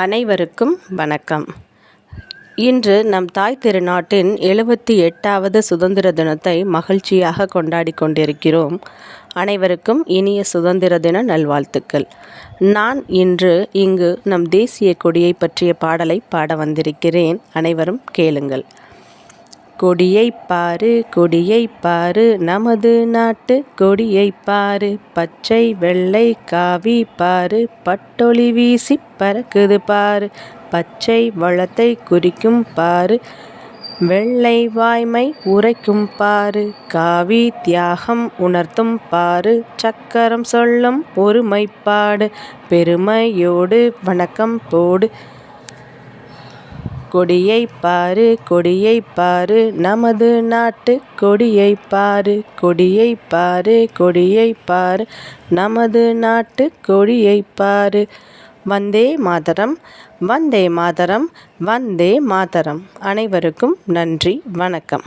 அனைவருக்கும் வணக்கம். இன்று நம் தாய் திருநாட்டின் எழுபத்தி எட்டாவது சுதந்திர தினத்தை மகிழ்ச்சியாக கொண்டாடி கொண்டிருக்கிறோம். அனைவருக்கும் இனிய சுதந்திர தின நல்வாழ்த்துக்கள். நான் இன்று இங்கு நம் தேசிய கொடியை பற்றிய பாடலை பாட வந்திருக்கிறேன். அனைவரும் கேளுங்கள். கொடியை பாரு கொடியை பாரு நமது நாட்டு கொடியை பாரு பச்சை வெள்ளை காவி பாரு பட்டொளி வீசி பறக்குது பாரு பச்சை வளத்தை குறிக்கும் பாரு வெள்ளை வாய்மை உரைக்கும் பாரு காவி தியாகம் உணர்த்தும் பாரு சக்கரம் சொல்லும் ஒருமைப்பாடு பெருமையோடு வணக்கம் போடு. கொடியை பாரு கொடியை பாரு. நமது நாட்டு கொடியை பாரு கொடியை பாரு கொடியை பாரு. நமது நாட்டு கொடியை பாரு. வந்தே மாதரம் வந்தே மாதரம் வந்தே மாதரம். அனைவருக்கும் நன்றி வணக்கம்.